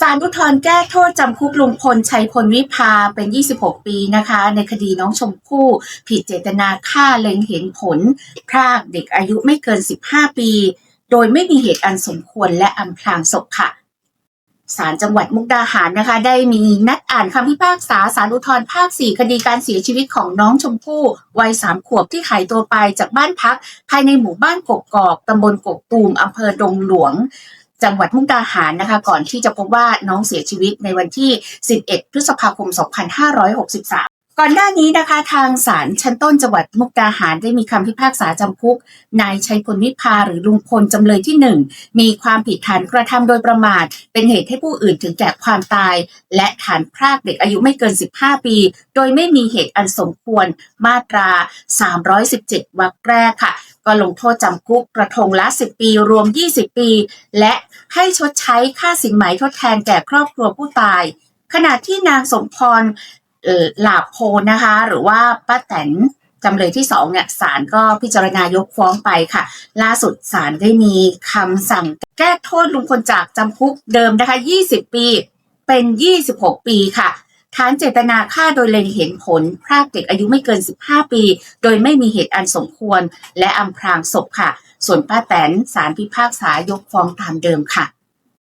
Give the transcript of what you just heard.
ศาลอุทธรณ์แก้โทษจำคุกลุงพลชัยพลวิภาเป็น 26 ปีนะคะ ในคดีน้องชมพู่ ผิดเจตนาฆ่าเล็งเห็นผล พรากเด็กอายุไม่เกิน 15 ปี โดยไม่มีเหตุอันสมควรและอำพรางศพค่ะศาลจังหวัดมุกดาหารนะคะ ได้มีนัดอ่านคำพิพากษาศาลอุทธรภาค 4 คดีการเสียชีวิตของน้องชมพู่วัย 3 ขวบที่หายตัวไปจากบ้านพัก ภายในหมู่บ้านกกอกตำบลกกตูมอำเภอดงหลวง จังหวัดมุกดาหารนะคะ ก่อนที่จะพบว่าน้องเสียชีวิตในวันที่ 11 พฤษภาคม 2563ก่อนหน้านี้นะคะทางศาลชั้นต้นจังหวัดมุกดาหารได้มีคำพิพากษาจำคุก นายชัยพลวิภาหรือลุงพลจำเลยที่หนึ่งมีความผิดฐานกระทำโดยประมาท เป็นเหตุให้ผู้อื่นถึงแก่ความตาย และฐานพรากเด็กอายุไม่เกิน 15 ปี โดยไม่มีเหตุอันสมควรมาตรา 317วรรคแรกค่ะ ก็ลงโทษจำคุกกระทงละ 10 ปีรวม 20 ปี และให้ชดใช้ค่าสินไหมทดแทนแก่ครอบครัวผู้ตาย ขณะที่นางสมพรหลาโพนะคะ หรือว่าป้าแตนจำเลยที่สองเนี่ยศาลก็พิจารณายกฟ้องไปค่ะ ล่าสุดศาลได้มีคำสั่งแก้โทษลุงพลจากจำคุกเดิมนะคะ 20 ปีเป็น 26 ปีค่ะ ฐานเจตนาฆ่าโดยเล็งเห็นผลพรากเด็กอายุไม่เกิน 15 ปี โดยไม่มีเหตุอันสมควร และอำพรางศพค่ะ ส่วนป้าแตนสารพิพากษายกฟ้องตามเดิมค่ะ